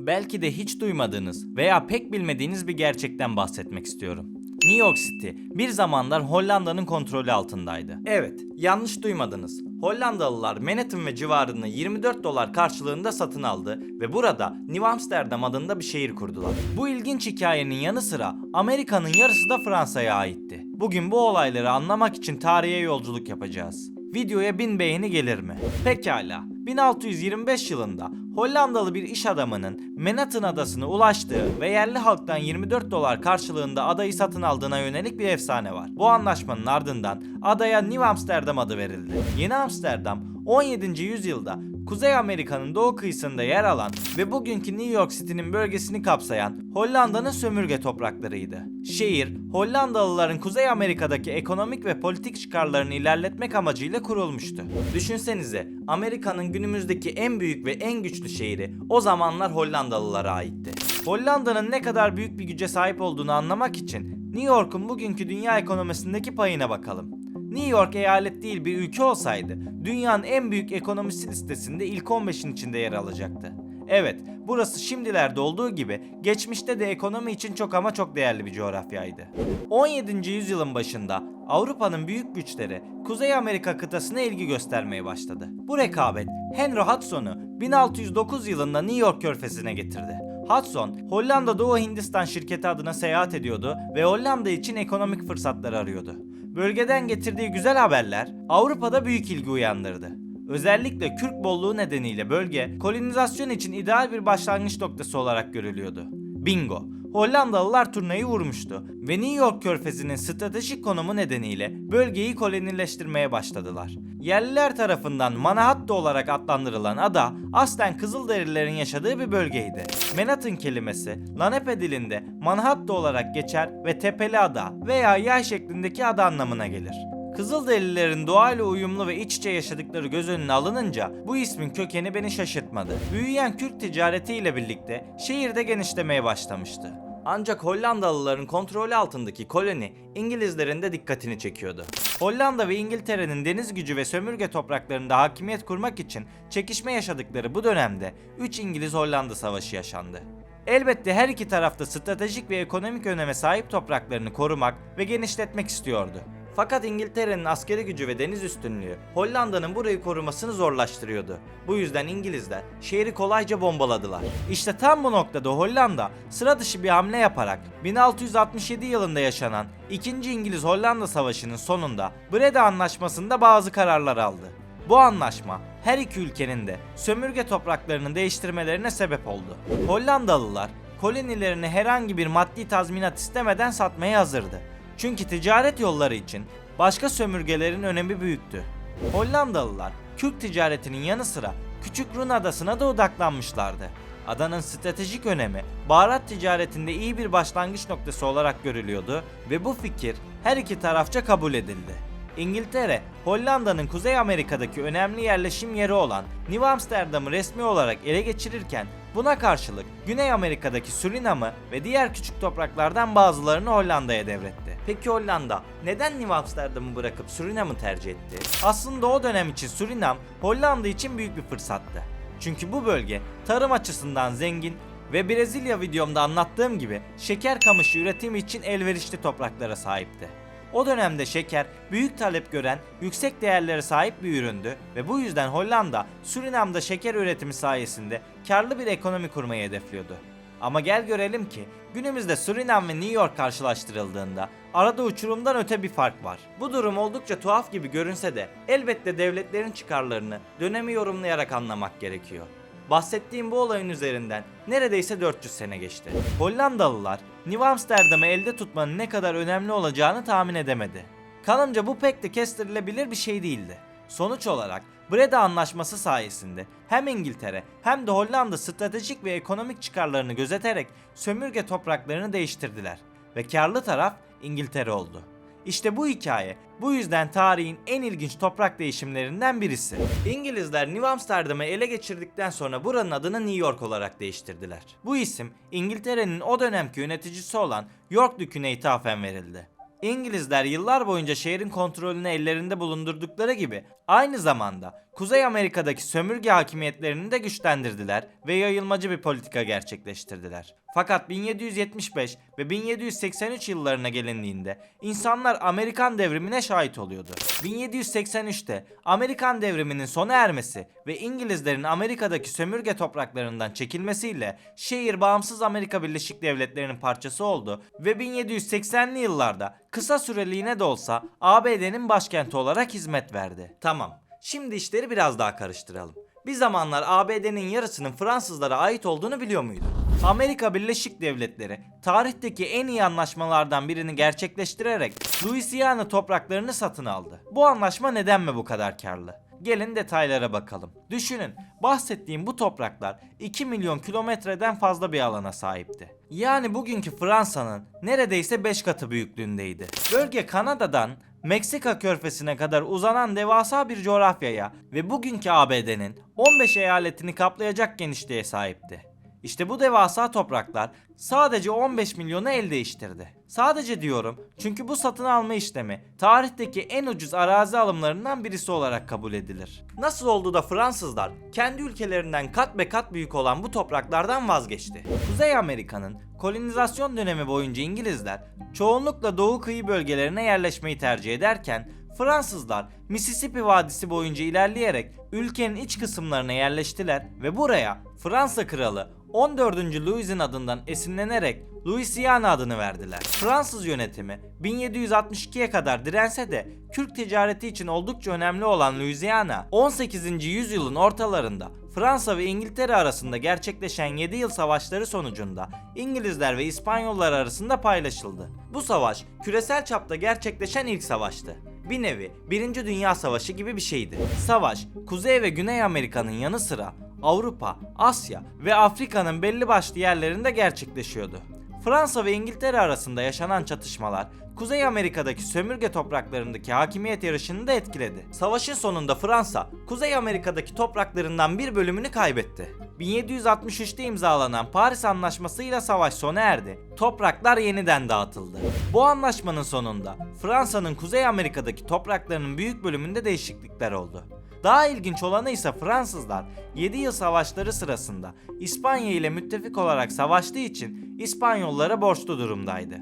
belki de hiç duymadığınız veya pek bilmediğiniz bir gerçekten bahsetmek istiyorum. New York City bir zamanlar Hollanda'nın kontrolü altındaydı. Evet, yanlış duymadınız. Hollandalılar Manhattan ve civarını 24 dolar karşılığında satın aldı ve burada New Amsterdam adında bir şehir kurdular. Bu ilginç hikayenin yanı sıra Amerika'nın yarısı da Fransa'ya aitti. Bugün bu olayları anlamak için tarihe yolculuk yapacağız. Videoya 1000 beğeni gelir mi? Pekala. 1625 yılında Hollandalı bir iş adamının Manhattan adasına ulaştığı ve yerli halktan 24 dolar karşılığında adayı satın aldığına yönelik bir efsane var. Bu anlaşmanın ardından adaya New Amsterdam adı verildi. Yeni Amsterdam 17. yüzyılda Kuzey Amerika'nın doğu kıyısında yer alan ve bugünkü New York City'nin bölgesini kapsayan Hollanda'nın sömürge topraklarıydı. Şehir, Hollandalıların Kuzey Amerika'daki ekonomik ve politik çıkarlarını ilerletmek amacıyla kurulmuştu. Düşünsenize, Amerika'nın günümüzdeki en büyük ve en güçlü şehri o zamanlar Hollandalılara aitti. Hollanda'nın ne kadar büyük bir güce sahip olduğunu anlamak için New York'un bugünkü dünya ekonomisindeki payına bakalım. New York eyalet değil bir ülke olsaydı dünyanın en büyük ekonomisi listesinde ilk 15'in içinde yer alacaktı. Evet, burası şimdilerde olduğu gibi geçmişte de ekonomi için çok ama çok değerli bir coğrafyaydı. 17. yüzyılın başında Avrupa'nın büyük güçleri Kuzey Amerika kıtasına ilgi göstermeye başladı. Bu rekabet Henry Hudson'u 1609 yılında New York körfezine getirdi. Hudson, Hollanda Doğu Hindistan şirketi adına seyahat ediyordu ve Hollanda için ekonomik fırsatlar arıyordu. Bölgeden getirdiği güzel haberler Avrupa'da büyük ilgi uyandırdı. Özellikle Kürk bolluğu nedeniyle bölge kolonizasyon için ideal bir başlangıç noktası olarak görülüyordu. Bingo! Hollandalılar turnayı vurmuştu ve New York körfezinin stratejik konumu nedeniyle bölgeyi kolonileştirmeye başladılar. Yerliler tarafından Manhattan olarak adlandırılan ada aslen Kızılderililerin yaşadığı bir bölgeydi. Manhattan kelimesi Lenape dilinde Manhattan olarak geçer ve tepeli ada veya yay şeklindeki ada anlamına gelir. Kızılderililerin doğayla uyumlu ve iç içe yaşadıkları göz önüne alınınca bu ismin kökeni beni şaşırtmadı. Büyüyen Kürk ticaretiyle birlikte şehirde genişlemeye başlamıştı. Ancak Hollandalıların kontrolü altındaki koloni İngilizlerin de dikkatini çekiyordu. Hollanda ve İngiltere'nin deniz gücü ve sömürge topraklarında hakimiyet kurmak için çekişme yaşadıkları bu dönemde 3 İngiliz-Hollanda savaşı yaşandı. Elbette her iki tarafta stratejik ve ekonomik öneme sahip topraklarını korumak ve genişletmek istiyordu. Fakat İngiltere'nin askeri gücü ve deniz üstünlüğü Hollanda'nın burayı korumasını zorlaştırıyordu. Bu yüzden İngilizler şehri kolayca bombaladılar. İşte tam bu noktada Hollanda sıra dışı bir hamle yaparak 1667 yılında yaşanan 2. İngiliz-Hollanda Savaşı'nın sonunda Breda Anlaşması'nda bazı kararlar aldı. Bu anlaşma her iki ülkenin de sömürge topraklarını değiştirmelerine sebep oldu. Hollandalılar kolonilerini herhangi bir maddi tazminat istemeden satmaya hazırdı. Çünkü ticaret yolları için başka sömürgelerin önemi büyüktü. Hollandalılar Kürk ticaretinin yanı sıra Küçük Run Adası'na da odaklanmışlardı. Adanın stratejik önemi baharat ticaretinde iyi bir başlangıç noktası olarak görülüyordu ve bu fikir her iki tarafça kabul edildi. İngiltere, Hollanda'nın Kuzey Amerika'daki önemli yerleşim yeri olan New Amsterdam'ı resmi olarak ele geçirirken buna karşılık Güney Amerika'daki Surinam'ı ve diğer küçük topraklardan bazılarını Hollanda'ya devretti. Peki Hollanda neden New Amsterdam'ı bırakıp Surinam'ı tercih etti? Aslında o dönem için Surinam Hollanda için büyük bir fırsattı. Çünkü bu bölge tarım açısından zengin ve Brezilya videomda anlattığım gibi şeker kamışı üretimi için elverişli topraklara sahipti. O dönemde şeker büyük talep gören, yüksek değerlere sahip bir üründü ve bu yüzden Hollanda, Surinam'da şeker üretimi sayesinde karlı bir ekonomi kurmayı hedefliyordu. Ama gel görelim ki günümüzde Surinam ve New York karşılaştırıldığında arada uçurumdan öte bir fark var. Bu durum oldukça tuhaf gibi görünse de elbette devletlerin çıkarlarını dönemi yorumlayarak anlamak gerekiyor. Bahsettiğim bu olayın üzerinden neredeyse 400 sene geçti. Hollandalılar New Amsterdam'ı elde tutmanın ne kadar önemli olacağını tahmin edemedi. Kanımca bu pek de kestirilebilir bir şey değildi. Sonuç olarak Breda Anlaşması sayesinde hem İngiltere hem de Hollanda stratejik ve ekonomik çıkarlarını gözeterek sömürge topraklarını değiştirdiler ve karlı taraf İngiltere oldu. İşte bu hikaye bu yüzden tarihin en ilginç toprak değişimlerinden birisi. İngilizler New Amsterdam'ı ele geçirdikten sonra buranın adını New York olarak değiştirdiler. Bu isim İngiltere'nin o dönemki yöneticisi olan York Dükü'ne ithafen verildi. İngilizler yıllar boyunca şehrin kontrolünü ellerinde bulundurdukları gibi aynı zamanda Kuzey Amerika'daki sömürge hakimiyetlerini de güçlendirdiler ve yayılmacı bir politika gerçekleştirdiler. Fakat 1775 ve 1783 yıllarına gelindiğinde insanlar Amerikan devrimine şahit oluyordu. 1783'te Amerikan devriminin sona ermesi ve İngilizlerin Amerika'daki sömürge topraklarından çekilmesiyle şehir bağımsız Amerika Birleşik Devletleri'nin parçası oldu ve 1780'li yıllarda kısa süreliğine de olsa ABD'nin başkenti olarak hizmet verdi. Tamam. Şimdi işleri biraz daha karıştıralım. Bir zamanlar ABD'nin yarısının Fransızlara ait olduğunu biliyor muydun? Amerika Birleşik Devletleri tarihteki en iyi anlaşmalardan birini gerçekleştirerek Louisiana topraklarını satın aldı. Bu anlaşma neden mi bu kadar karlı? Gelin detaylara bakalım. Düşünün, bahsettiğim bu topraklar 2 milyon kilometreden fazla bir alana sahipti. Yani bugünkü Fransa'nın neredeyse 5 katı büyüklüğündeydi. Bölge Kanada'dan Meksika körfesine kadar uzanan devasa bir coğrafyaya ve bugünkü ABD'nin 15 eyaletini kaplayacak genişliğe sahipti. İşte bu devasa topraklar sadece 15 milyonu el değiştirdi. Sadece diyorum çünkü bu satın alma işlemi tarihteki en ucuz arazi alımlarından birisi olarak kabul edilir. Nasıl oldu da Fransızlar kendi ülkelerinden kat be kat büyük olan bu topraklardan vazgeçti? Kuzey Amerika'nın kolonizasyon dönemi boyunca İngilizler çoğunlukla doğu kıyı bölgelerine yerleşmeyi tercih ederken Fransızlar Mississippi Vadisi boyunca ilerleyerek ülkenin iç kısımlarına yerleştiler ve buraya Fransa kralı 14. Louis'in adından esinlenerek Louisiana adını verdiler. Fransız yönetimi 1762'ye kadar dirense de Kürk ticareti için oldukça önemli olan Louisiana 18. yüzyılın ortalarında Fransa ve İngiltere arasında gerçekleşen 7 yıl savaşları sonucunda İngilizler ve İspanyollar arasında paylaşıldı. Bu savaş küresel çapta gerçekleşen ilk savaştı. Bir nevi 1. Dünya Savaşı gibi bir şeydi. Savaş, Kuzey ve Güney Amerika'nın yanı sıra Avrupa, Asya ve Afrika'nın belli başlı yerlerinde gerçekleşiyordu. Fransa ve İngiltere arasında yaşanan çatışmalar Kuzey Amerika'daki sömürge topraklarındaki hakimiyet yarışını da etkiledi. Savaşın sonunda Fransa, Kuzey Amerika'daki topraklarından bir bölümünü kaybetti. 1763'te imzalanan Paris Anlaşması'yla savaş sona erdi. Topraklar yeniden dağıtıldı. Bu anlaşmanın sonunda Fransa'nın Kuzey Amerika'daki topraklarının büyük bölümünde değişiklikler oldu. Daha ilginç olanı ise Fransızlar 7 yıl savaşları sırasında İspanya ile müttefik olarak savaştığı için İspanyollara borçlu durumdaydı.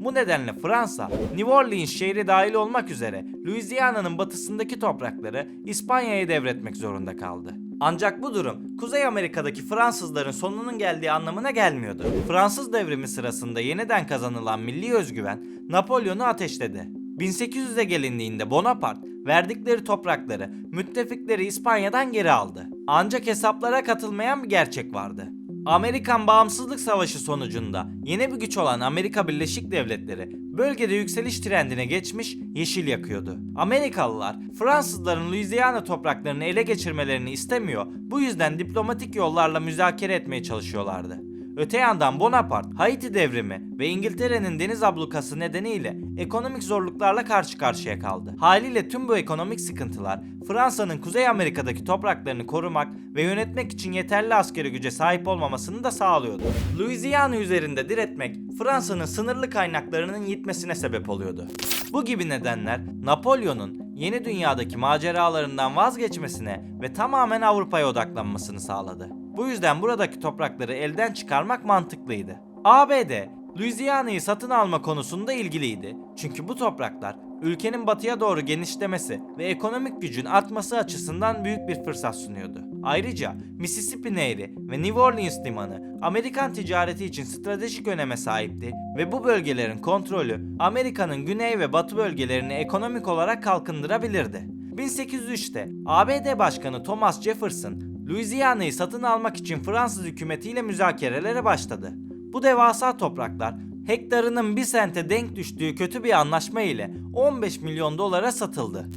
Bu nedenle Fransa, New Orleans şehri dahil olmak üzere Louisiana'nın batısındaki toprakları İspanya'ya devretmek zorunda kaldı. Ancak bu durum Kuzey Amerika'daki Fransızların sonunun geldiği anlamına gelmiyordu. Fransız devrimi sırasında yeniden kazanılan milli özgüven Napolyon'u ateşledi. 1800'e gelindiğinde Bonaparte verdikleri toprakları müttefikleri İspanya'dan geri aldı. Ancak hesaplara katılmayan bir gerçek vardı. Amerikan Bağımsızlık Savaşı sonucunda yeni bir güç olan Amerika Birleşik Devletleri bölgede yükseliş trendine geçmiş yeşil yakıyordu. Amerikalılar Fransızların Louisiana topraklarını ele geçirmelerini istemiyor bu yüzden diplomatik yollarla müzakere etmeye çalışıyorlardı. Öte yandan Bonaparte, Haiti devrimi ve İngiltere'nin deniz ablukası nedeniyle ekonomik zorluklarla karşı karşıya kaldı. Haliyle tüm bu ekonomik sıkıntılar Fransa'nın Kuzey Amerika'daki topraklarını korumak ve yönetmek için yeterli askeri güce sahip olmamasını da sağlıyordu. Louisiana üzerinde diretmek Fransa'nın sınırlı kaynaklarının yitmesine sebep oluyordu. Bu gibi nedenler Napolyon'un yeni dünyadaki maceralarından vazgeçmesine ve tamamen Avrupa'ya odaklanmasını sağladı. Bu yüzden buradaki toprakları elden çıkarmak mantıklıydı. ABD, Louisiana'yı satın alma konusunda ilgiliydi. Çünkü bu topraklar ülkenin batıya doğru genişlemesi ve ekonomik gücün artması açısından büyük bir fırsat sunuyordu. Ayrıca Mississippi Nehri ve New Orleans limanı Amerikan ticareti için stratejik öneme sahipti ve bu bölgelerin kontrolü Amerika'nın güney ve batı bölgelerini ekonomik olarak kalkındırabilirdi. 1803'te ABD Başkanı Thomas Jefferson, Louisiana'yı satın almak için Fransız hükümetiyle müzakerelere başladı. Bu devasa topraklar hektarının bir sente denk düştüğü kötü bir anlaşma ile 15 milyon dolara satıldı.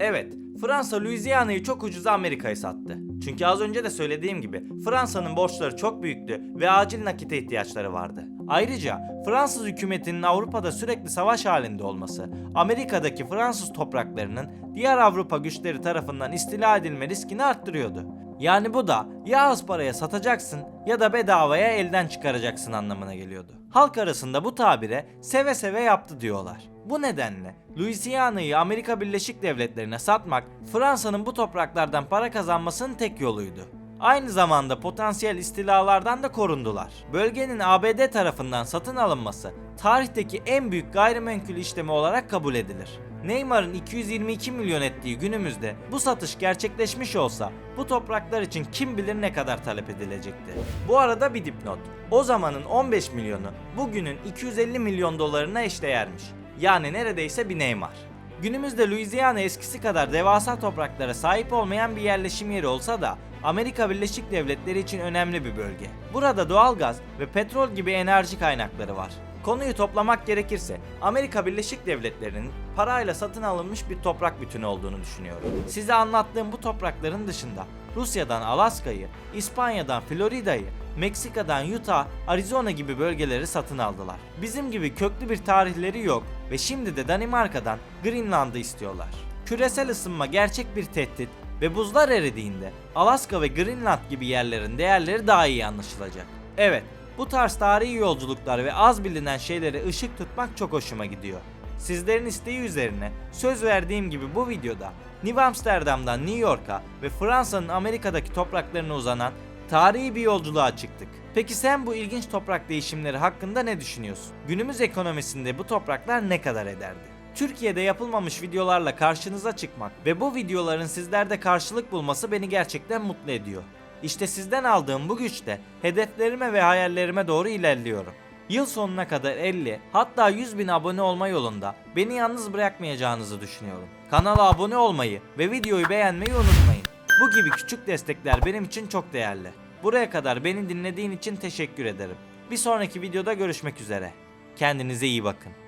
Evet, Fransa Louisiana'yı çok ucuza Amerika'ya sattı. Çünkü az önce de söylediğim gibi Fransa'nın borçları çok büyüktü ve acil nakite ihtiyaçları vardı. Ayrıca Fransız hükümetinin Avrupa'da sürekli savaş halinde olması, Amerika'daki Fransız topraklarının diğer Avrupa güçleri tarafından istila edilme riskini arttırıyordu. Yani bu da ya az paraya satacaksın ya da bedavaya elden çıkaracaksın anlamına geliyordu. Halk arasında bu tabire seve seve yaptı diyorlar. Bu nedenle Louisiana'yı Amerika Birleşik Devletleri'ne satmak Fransa'nın bu topraklardan para kazanmasının tek yoluydu. Aynı zamanda potansiyel istilalardan da korundular. Bölgenin ABD tarafından satın alınması tarihteki en büyük gayrimenkul işlemi olarak kabul edilir. Neymar'ın 222 milyon ettiği günümüzde bu satış gerçekleşmiş olsa bu topraklar için kim bilir ne kadar talep edilecekti. Bu arada bir dipnot. O zamanın 15 milyonu bugünün 250 milyon dolarına eşdeğermiş. Yani neredeyse bir Neymar. Günümüzde Louisiana eskisi kadar devasa topraklara sahip olmayan bir yerleşim yeri olsa da Amerika Birleşik Devletleri için önemli bir bölge. Burada doğalgaz ve petrol gibi enerji kaynakları var. Konuyu toplamak gerekirse Amerika Birleşik Devletleri'nin parayla satın alınmış bir toprak bütünü olduğunu düşünüyorum. Size anlattığım bu toprakların dışında Rusya'dan Alaska'yı, İspanya'dan Florida'yı, Meksika'dan Utah, Arizona gibi bölgeleri satın aldılar. Bizim gibi köklü bir tarihleri yok ve şimdi de Danimarka'dan Greenland'ı istiyorlar. Küresel ısınma gerçek bir tehdit ve buzlar eridiğinde Alaska ve Greenland gibi yerlerin değerleri daha iyi anlaşılacak. Evet, bu tarz tarihi yolculuklar ve az bilinen şeylere ışık tutmak çok hoşuma gidiyor. Sizlerin isteği üzerine söz verdiğim gibi bu videoda New Amsterdam'dan New York'a ve Fransa'nın Amerika'daki topraklarına uzanan tarihi bir yolculuğa çıktık. Peki sen bu ilginç toprak değişimleri hakkında ne düşünüyorsun? Günümüz ekonomisinde bu topraklar ne kadar ederdi? Türkiye'de yapılmamış videolarla karşınıza çıkmak ve bu videoların sizlerde karşılık bulması beni gerçekten mutlu ediyor. İşte sizden aldığım bu güçle hedeflerime ve hayallerime doğru ilerliyorum. Yıl sonuna kadar 50 hatta 100 bin abone olma yolunda beni yalnız bırakmayacağınızı düşünüyorum. Kanala abone olmayı ve videoyu beğenmeyi unutmayın. Bu gibi küçük destekler benim için çok değerli. Buraya kadar beni dinlediğin için teşekkür ederim. Bir sonraki videoda görüşmek üzere. Kendinize iyi bakın.